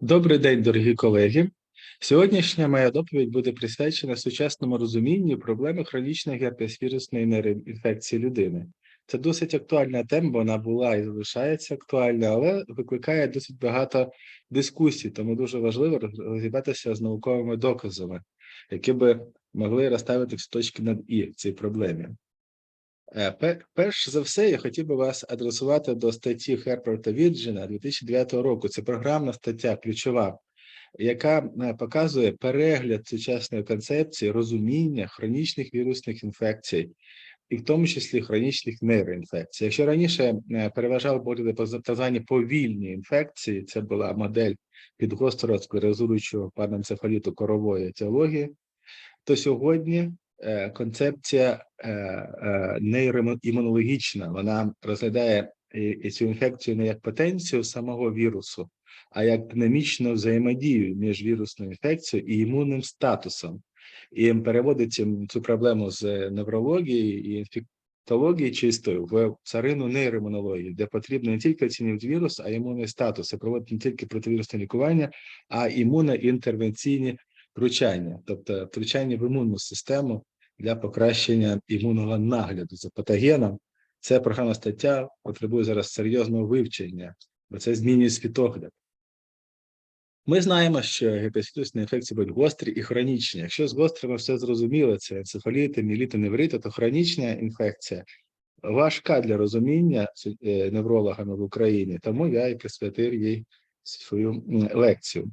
Добрий день, дорогі колеги. Сьогоднішня моя доповідь буде присвячена сучасному розумінню проблеми хронічної герпесвірусної нейроінфекції людини. Це досить актуальна тема, вона була і залишається актуальною, але викликає досить багато дискусій, тому дуже важливо розібратися з науковими доказами, які би могли розставити всі точки над і в цій проблемі. Е, пе- Перш за все, я хотів би вас адресувати до статті Херперта Віджина 2009 року. Це програмна стаття ключова, яка е, показує перегляд сучасної концепції розуміння хронічних вірусних інфекцій, і в тому числі хронічних нейроінфекцій. Якщо раніше е, переважали були так звані повільні інфекції, це була модель під гостросклерозуючого паненцефаліту корової етіології, то сьогодні концепція е, е, нейроімунологічна, вона розглядає цю інфекцію не як потенцію самого вірусу, а як динамічну взаємодію між вірусною інфекцією і імунним статусом. І переводить цю проблему з неврології і інфектології чистою в царину нейроімунології, де потрібно не тільки оцінювати вірус, а імунний статус, і проводити не тільки противірусне лікування, а імуноінтервенційні втручання, тобто втручання в імунну систему для покращення імунного нагляду за патогеном. Це програма стаття потребує зараз серйозного вивчення, бо це змінює світогляд. Ми знаємо, що гепатитисні інфекції будуть гострі і хронічні. Якщо з гострими все зрозуміло, це енцефаліти, міліти, неврити, то хронічна інфекція важка для розуміння е, неврологами в Україні, тому я і присвятив їй свою лекцію.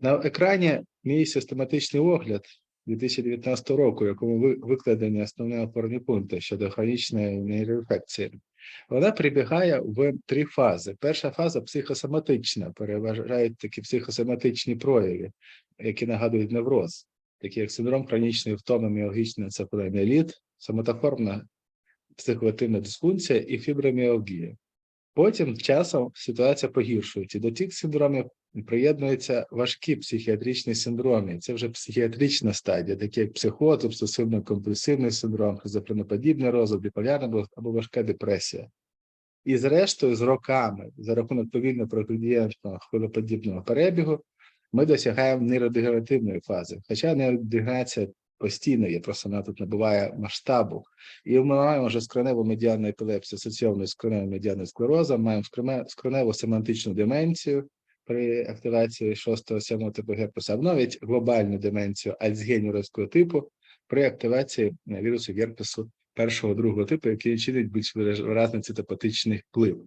На екрані мій систематичний огляд 2019 року, в якому ви- викладені основні опорні пункти щодо хронічної нейроінфекції. Вона прибігає в три фази. Перша фаза психосоматична, переважають такі психосоматичні прояви, які нагадують невроз, такі як синдром хронічної втоми, міалгічний енцефаломіеліт, соматоформна психоактивна дисфункція і фіброміалгія. Потім часом ситуація погіршується. До цих синдромів приєднуються важкі психіатричні синдроми. Це вже психіатрична стадія, такі як психоз, обсесивно-компульсивний синдром, шизофреноподібний розлад, біполярний розлад або важка депресія. І зрештою, з роками, за рахунок повільно прогредієнтного хвилеподібного перебігу, ми досягаємо нейродегенеративної фази. Хоча нейродегенерація постійно є, просто вона тут набуває масштабу. І ми маємо вже скроневу медіальну епілепсію асоційовану з скроневим медіальним склерозом, маємо скроневу семантичну деменцію при активації 6-7 типу герпеса, або навіть глобальну деменцію альцгеймерівського типу при активації е, вірусу герпесу першого другого типу, який чинить більш виразний цитопатичний вплив.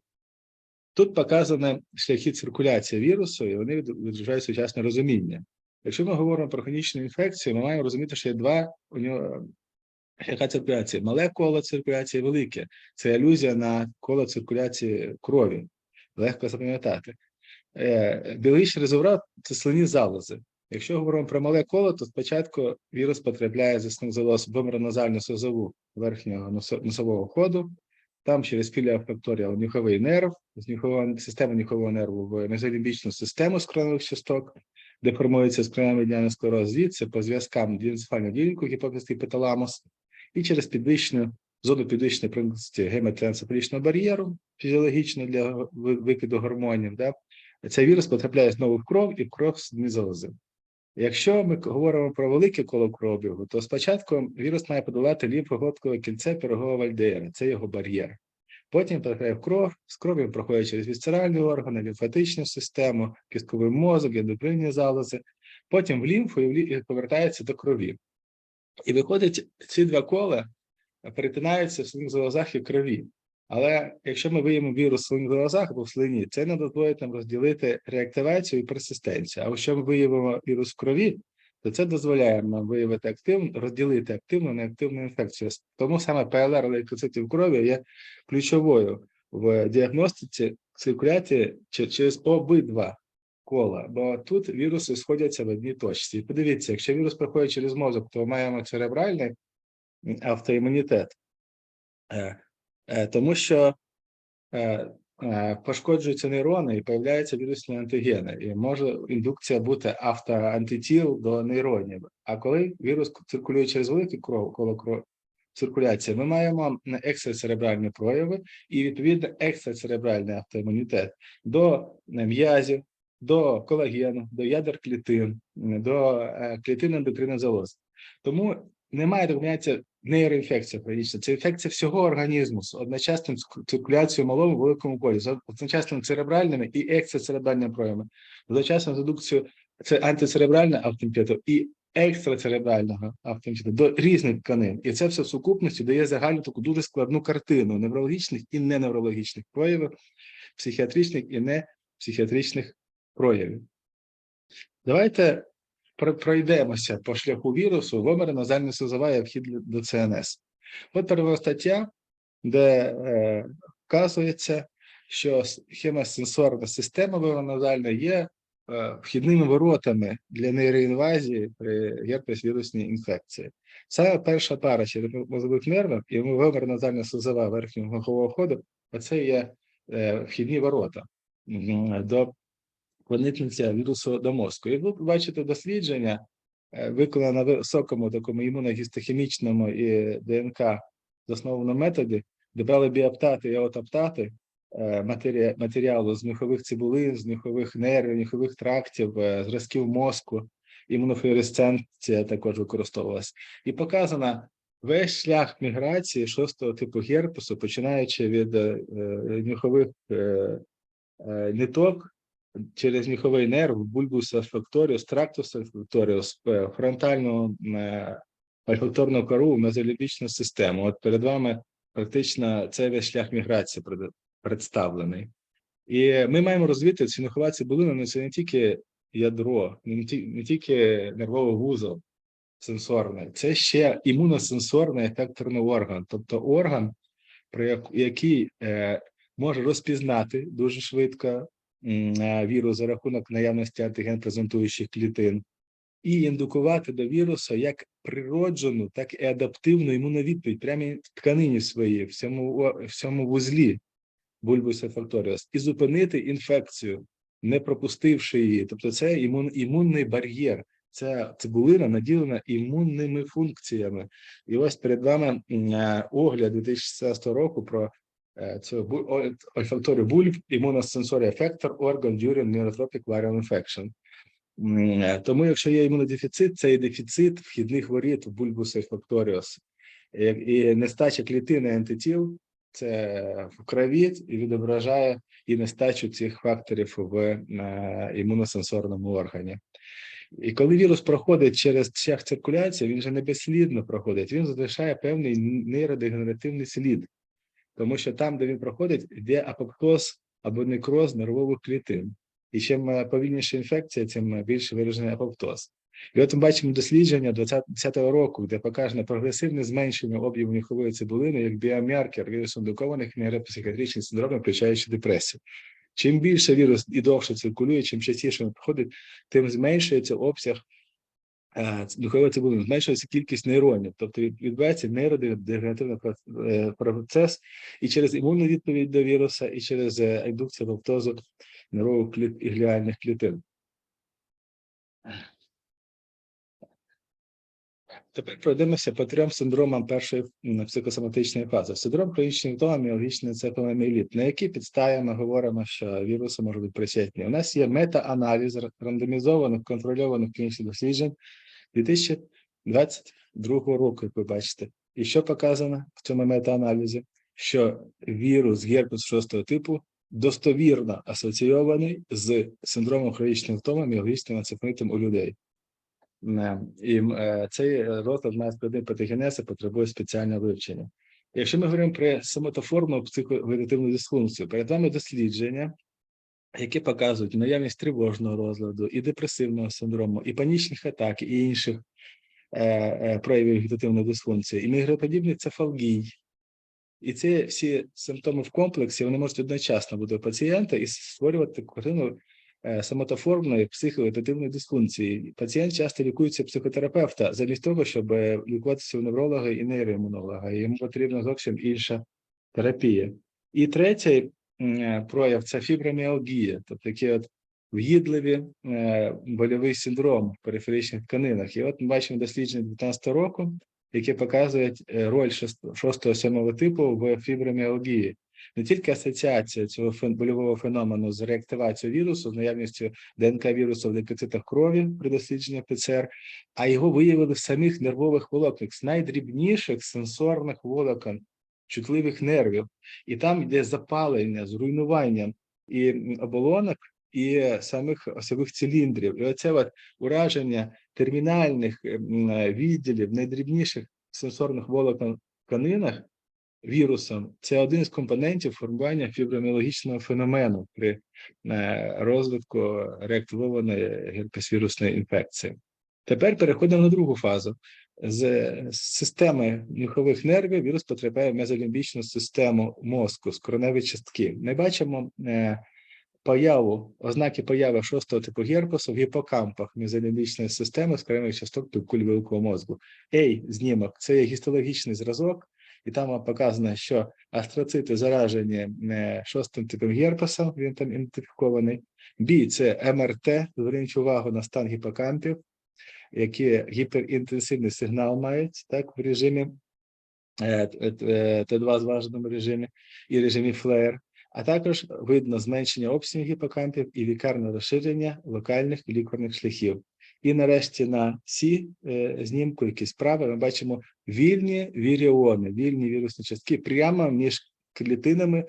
Тут показані шляхи циркуляції вірусу, і вони від- відражають сучасне розуміння. Якщо ми говоримо про хронічну інфекцію, ми маємо розуміти, що є два у нього яка циркуляція? Мале коло циркуляції, велике. Це алюзія на коло циркуляції крові. Легко запам'ятати. Е, Біологічний резервуар – це слинні залози. Якщо говоримо про мале коло, то спочатку вірус потрапляє з основних залоз в вимроназальну созову верхнього носового ходу, там через філіофакторіал нюховий нерв, з нюхового системи нюхового нерву в мезолімбічну систему скроневих часток, де формується медіальний склероз, звідси по зв'язкам дієнцефального ділянку гіпофіз і піталамус, і через підвищену зону підвищеної проникності геметріенцефалічного бар'єру фізіологічно для викиду гормонів. Да? Цей вірус потрапляє знову в кров і в кров з залози. Якщо ми говоримо про велике коло кров'ю, то спочатку вірус має подолати лімфоглоткове кільце пирогового вальдеєра, це його бар'єр. Потім потрапляє в кров, з крові проходить через вісцеральні органи, лімфатичну систему, кістковий мозок, ендокринні залози, потім в лімфу і повертається до крові. І виходить, ці два кола перетинаються в своїх залозах і крові. Але якщо ми виємо вірус в своїх залозах або в слині, це не дозволить нам розділити реактивацію і персистенцію. А якщо ми виявимо вірус в крові, то це дозволяє нам виявити активну, розділити активну неактивну інфекцію. Тому саме ПЛР лейкоцитів крові є ключовою в діагностиці циркуляції через обидва кола, бо тут віруси сходяться в одній точці. І подивіться, якщо вірус проходить через мозок, то маємо церебральний автоімунітет, Е, е, тому що е, пошкоджуються нейрони і появляються вірусні антигени, і може індукція бути автоантитіл до нейронів. А коли вірус циркулює через велике кров, коло кров, циркуляції, ми маємо екстрацеребральні прояви і відповідно екстрацеребральний автоімунітет до е, м'язів, до колагену, до ядер клітин, до е, клітин ендокринних. Тому немає поняття нейроінфекція хронічна. Це інфекція всього організму з одночасним циркуляцією малому великому колі, з одночасними церебральними і екстрацеребральними проявами, з одночасною редукцією це антицеребральна автомпіту і екстрацеребрального автомпіту до різних тканин. І це все в сукупності дає загальну таку дуже складну картину неврологічних і неневрологічних проявів, психіатричних і непсихіатричних проявів. Давайте пройдемося по шляху вірусу. Вомер назальний називає вхід до ЦНС. От перша стаття, де е, вказується, що хемосенсорна система вироназальна є е, вхідними воротами для нейроінвазії при герпес-вірусній інфекції. Саме перша пара черепно-мозових нервів і вимерназальна сузова верхнього мозгового ходу, оце є е, вхідні ворота до проникнення вірусу до мозку. І ви бачите дослідження, е, виконане на високому такому імуногістохімічному і ДНК заснованому методі, де брали біоптати і аутоптати е, матеріалу з міхових цибулин, з міхових нервів, міхових трактів, е, зразків мозку, імунофлюоресценція також використовувалась. І показано весь шлях міграції шостого типу герпесу, починаючи від міхових ниток через міховий нерв, бульбус альфакторіус, трактус альфакторіус, е, фронтальну е, альфакторну кору, мезолібічну систему. От перед вами практично цей весь шлях міграції представлений. І ми маємо розвити цю міхова цибулина, ну, це не тільки ядро, не, ті- не тільки нервовий вузол сенсорний, це ще імуносенсорний ефекторний орган, тобто орган, про який е, може розпізнати дуже швидко вірус за рахунок наявності антиген-презентуючих клітин, і індукувати до вірусу як природжену, так і адаптивну імуновідповідь прямо в тканині своїй, в цьому, в цьому вузлі бульбуса факторіус, і зупинити інфекцію, не пропустивши її. Тобто, це імун, імунний бар'єр. Ця цибулина наділена імунними функціями. І ось перед вами е, огляд 2016 року про о- ольфакторію бульб, імуносенсорі ефектор, organ during neurotropic viral infection. Тому, якщо є імунодефіцит, це і дефіцит вхідних воріт в бульбус ольфакторіус. І, нестача клітини антитіл це в крові і відображає і нестачу цих факторів в імуносенсорному органі. І коли вірус проходить через шлях циркуляції, він же не безслідно проходить, він залишає певний нейродегенеративний слід, тому що там, де він проходить, йде апоптоз або некроз нервових клітин. І чим повільніша інфекція, тим більше виражений апоптоз. І от ми бачимо дослідження 2020 року, де показано прогресивне зменшення об'єму міхової цибулини як біомаркер вірусу індукованих нейропсихіатричних синдромів, включаючи депресію. Чим більше вірус і довше циркулює, чим частіше він проходить, тим зменшується обсяг е, цибулин, зменшується кількість нейронів, тобто відбувається нейродегенеративний е, процес і через імунну відповідь до віруса, і через е, індукцію лактозу нервових і гліальних клітин. Тепер пройдемося по трьом синдромам першої психосоматичної фази. Синдром хронічної втоми, міологічний енцефаломіеліт. На якій підставі ми говоримо, що віруси можуть бути причетні? У нас є мета-аналіз рандомізованих контрольованих клінічних досліджень 2022 року, як ви бачите. І що показано в цьому мета-аналізі? Що вірус герпес шостого типу достовірно асоційований з синдромом хронічної втоми, міологічним енцефалітом у людей. І е, цей розлад має складний патогенез і потребує спеціального вивчення. Якщо ми говоримо про соматоформну психовегетативну дисфункцію, перед вами дослідження, які показують наявність тривожного розладу, і депресивного синдрому, і панічних атак, і інших е, е, проявів вегетативної дисфункції, і мігроподібних цефалгій. І ці всі симптоми в комплексі вони можуть одночасно бути у пацієнта і створювати картину е, самотоформної психовегетативної дисфункції. Пацієнт часто лікується психотерапевта замість того, щоб е, лікуватися у невролога і нейроімунолога. Йому потрібна зовсім інша терапія. І третій е, прояв це фіброміалгія, тобто такі от в'їдливі е, больовий синдром в периферичних тканинах. І от ми бачимо дослідження 2019 року, які показують е, роль 6-7 типу в фіброміалгії. Не тільки асоціація цього больового феномену з реактивацією вірусу, з наявністю ДНК вірусу в лейкоцитах крові при дослідженні ПЦР, а його виявили в самих нервових волокнах з найдрібніших сенсорних волокон, чутливих нервів. І там йде запалення, зруйнування і оболонок, і самих осьових циліндрів. І оце от ураження термінальних відділів, найдрібніших сенсорних волокон в тканинах вірусом це один з компонентів формування фіброміологічного феномену при е, розвитку реактивованої герпесвірусної інфекції. Тепер переходимо на другу фазу. З системи нюхових нервів вірус потрапляє в мезолімбічну систему мозку з короневої частки. Ми бачимо е, появу, ознаки появи шостого типу герпесу в гіпокампах мезолімбічної системи з короневих часток півкуль великого мозку. Ей, знімок це є гістологічний зразок, і там показано, що астроцити заражені е, шостим типом герпеса, він там ідентифікований. Бі це МРТ, зверніть увагу на стан гіпокампів, які гіперінтенсивний сигнал мають так, в режимі е, т- е, Т2 зваженому режимі і режимі флеєр, а також видно зменшення обсягів гіпокампів і вікарне розширення локальних лікарних шляхів. І нарешті на сі е, знімку, який справа, ми бачимо вільні віріони, вільні вірусні частки прямо між клітинами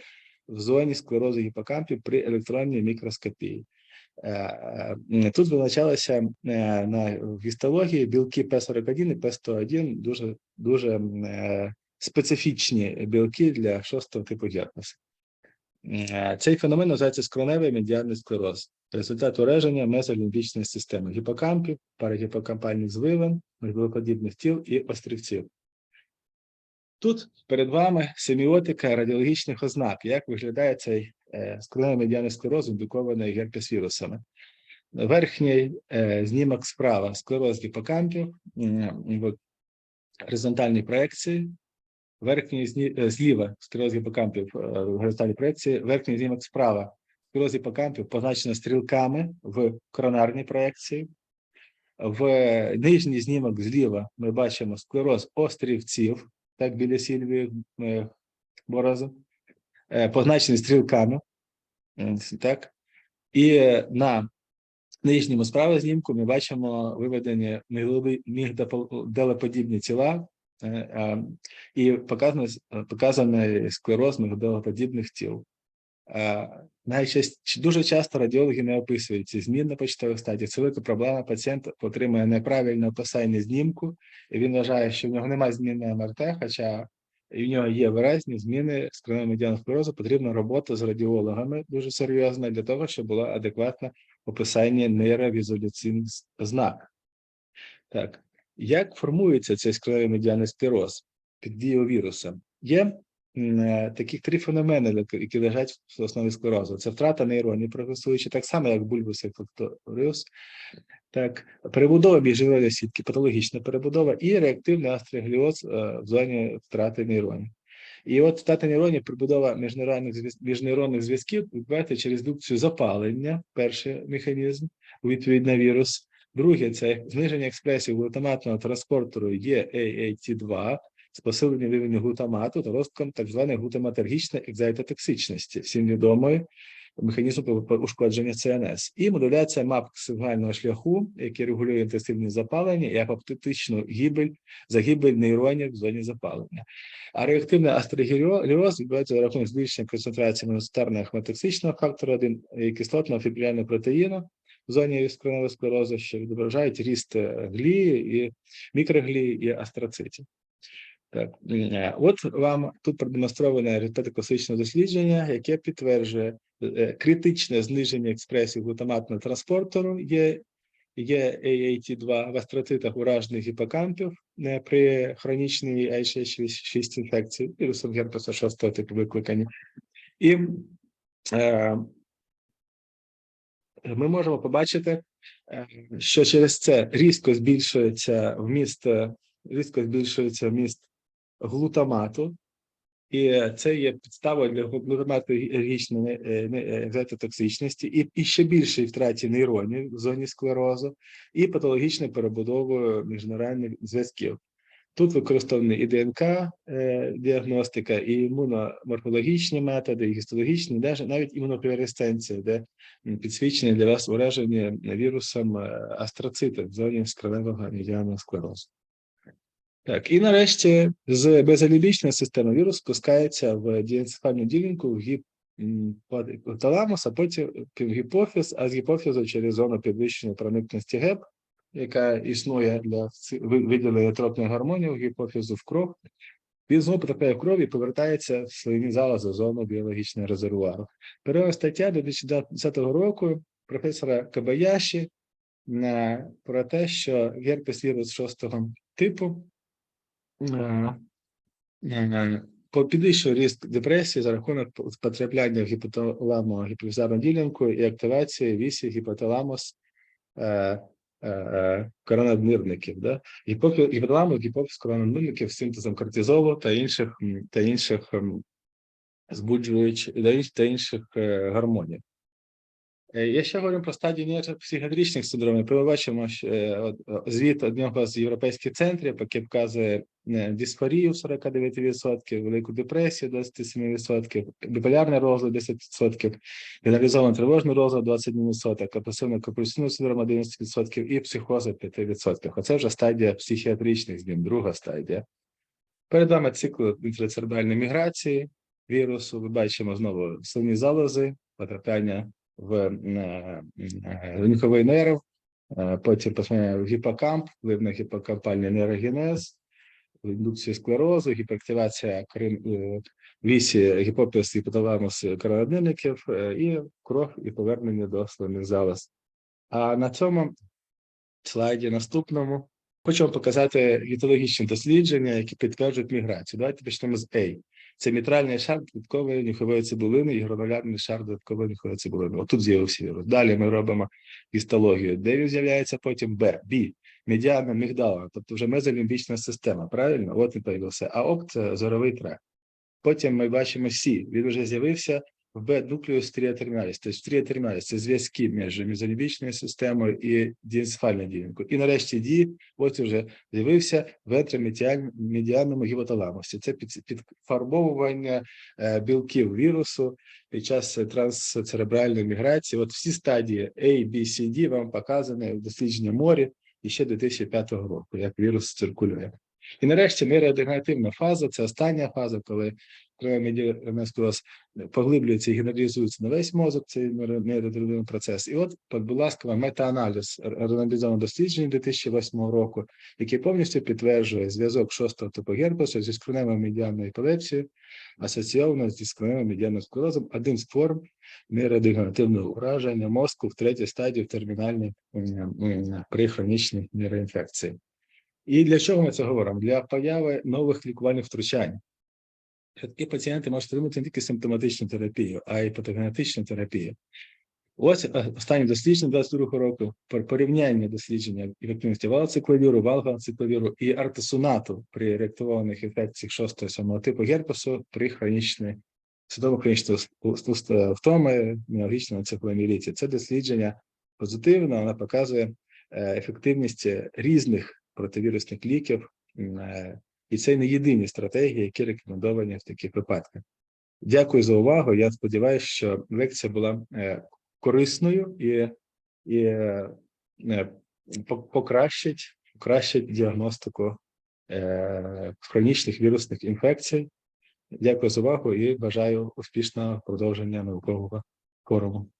в зоні склерозу гіпокампів при електронній мікроскопії. Е, е, Тут визначалося е, на гістології білки П41 і П101 дуже, дуже специфічні білки для шостого типу герпесу. Е, Цей феномен називається скроневий медіальний склероз. Результат ураження мезолімбічної системи гіпокампів, парагіпокампальних звивин, мегалоподібних тіл і острівців. Тут перед вами семіотика радіологічних ознак, як виглядає цей е, скроневий медіальний склероз, індукований герпесвірусами. Верхній е, знімок справа склероз гіпокампів в горизонтальній проекції, верхній е, зліва склероз гіпокампів е, в горизонтальній проекції, верхній знімок справа склероз гіпокампів позначено стрілками в коронарній проекції. В нижній знімок зліва ми бачимо склероз острівців, так біля сільвії борозу, е, позначений стрілками. Так. І на нижньому справа знімку ми бачимо виведені мігдалеподібні тіла і показано, показаний склероз мігдалеподібних тіл. Е, Найчаст... Дуже часто радіологи не описують ці зміни на початкових стадіях. Це велика проблема. Пацієнт отримує неправильне описання знімку, і він вважає, що в нього немає зміни МРТ, хоча в нього є виразні зміни скроневого медіаного склерозу. Потрібна робота з радіологами дуже серйозна для того, щоб було адекватне описання нейровізоляційних знак. Так, як формується цей скроневий медіальний склероз під дією віруса? Є е, таких три феномени, які- лежать в основі склерозу. Це втрата нейронів, прогресуючи так само, як бульбус і факторіус, так, перебудова міжнейронної сітки, патологічна перебудова і реактивний астрогліоз е, в зоні втрати нейронів. І от втрата нейронів, перебудова міжнейронних зв'язків відбувається через індукцію запалення, перший механізм у відповідь на вірус. Друге це зниження експресії глутаматного транспортеру EAAT2 з посиленням рівня глутамату та ростком так званої глутаматергічної екзайтотоксичності, всім відомої механізму ушкодження ЦНС, і модуляція мап сигнального шляху, який регулює інтенсивне запалення і апоптичну гибель, загибель нейронів в зоні запалення. А реактивний астрогіріоз відбувається за рахунок збільшення концентрації моностарного хемотоксичного фактору 1 і кислотного фібрильного протеїну в зоні скроневого склерозу, що відображають ріст глії і мікроглії і астроцитів. Так, е, от вам тут продемонстроване результати класичного дослідження, яке підтверджує е, критичне зниження експресії глутаматного транспортеру є, є AAT2 в астроцитах уражених гіпокампів е, при хронічній H6 інфекції вірусом герпеса 6 типу викликані. І е, ми можемо побачити, е, що через це різко збільшується вміст, е, різко збільшується вміст глутамату, і це є підставою для глутаматогічної екзотоксичності і, і ще більшої втраті нейронів в зоні склерозу, і патологічною перебудовою міжнейронних зв'язків. Тут використовані і ДНК е, і імуноморфологічні методи, і гістологічні, навіть імунофлюоресценція, де м, підсвічені для вас уражені вірусом е, в зоні скроневого медіаного склерозу. Так, і нарешті з безалібічної системи вірус спускається в дієнцефальну ділянку в гіп, м, а потім в гіпофіз, а з гіпофізу через зону підвищеної проникності ГЕП, яка існує для виділення тропних гормонів гіпофізу в кров. Він знову потрапляє в кров і повертається в слинні залози зону біологічного резервуару. Перша стаття 2010 року професора Кабаяші про те, що герпес вірус шостого типу е, е, підвищує ризик депресії за рахунок потрапляння в гіпоталамо гіпофізарну ділянку і активації вісі гіпоталамус е, да? е, коронаднирників. Да? Гіпофі- Гіпоталамус, гіпофіз коронаднирників з синтезом кортизолу та інших, та інших збуджуючих та інших е, гормонів. Е, Я ще говорю про стадії нейропсихіатричних синдромів. Ми бачимо що, е, е, звіт одного з європейських центрів, який показує е, дисфорію 49%, велику депресію 27%, біполярний розлад 10%, генералізований тривожний розлад 21%, апресивно компульсивний синдром 11% і психоза 5%. Оце вже стадія психіатричних змін, друга стадія. Перед вами цикл інтрацеребральної міграції вірусу. Ви бачимо знову сильні залози, потрапляння в е, е, нерв, е, потім в гіпокамп, вплив на гіпокампальний нейрогенез, індукцію склерозу, гіперактивація вісі гіпофіз гіпоталамус коронаднирників е, і кров і повернення до слинних залоз. А на цьому слайді наступному хочу вам показати гітологічні дослідження, які підтверджують міграцію. Давайте почнемо з A. Це мітральний шар додаткової нюхової цибулини і гранулярний шар додаткової нюхової цибулини. Отут з'явився вірус. Далі ми робимо гістологію. Де він з'являється потім Б. Б. Медіана мігдала, тобто вже мезолімбічна система. Правильно? От він появився. А ок це зоровий тракт. Потім ми бачимо Сі. Він вже з'явився в нуклеус стріатерміаліс. Тобто стріатерміаліс – це зв'язки між мезолімбічною системою і дієнцефальною ділянкою. І нарешті Ді, ось вже з'явився в ентромедіальному гіпоталамусі. Це підфарбовування білків вірусу під час трансцеребральної міграції. От всі стадії A, B, C, D вам показані в дослідженні морі ще 2005 року, як вірус циркулює. І нарешті нейродегенеративна фаза це остання фаза, коли медіанескулоз поглиблюється і генералізується на весь мозок, цей нейро- процес. І от, будь ласка, аналіз раномізованого дослідження 2008 року, який повністю підтверджує зв'язок шостого типу герпесу зі скроневою медіанною епілепсією, асоційовано зі скроневим медіанним склерозом, один з форм нейродегенеративного ураження мозку в третій стадії в термінальній при хронічній нейроінфекції. І для чого ми це говоримо? Для появи нових лікувальних втручань. Такі пацієнти можуть отримати не тільки симптоматичну терапію, а й патогенетичну терапію. Ось е, останні дослідження 22 року пор- порівняння дослідження ефективності валоцикловіру, валгоцикловіру і артесунату при реактивованих інфекціях 6-7 типу герпесу при хронічній судово хронічної втоми міалгічного цифломіліті. Це дослідження позитивне, воно показує е, ефективність різних противірусних ліків, е, і це не єдині стратегії, які рекомендовані в таких випадках. Дякую за увагу. Я сподіваюся, що лекція була е, корисною і, і е, по- покращить, покращить діагностику е, хронічних вірусних інфекцій. Дякую за увагу і бажаю успішного продовження наукового форуму.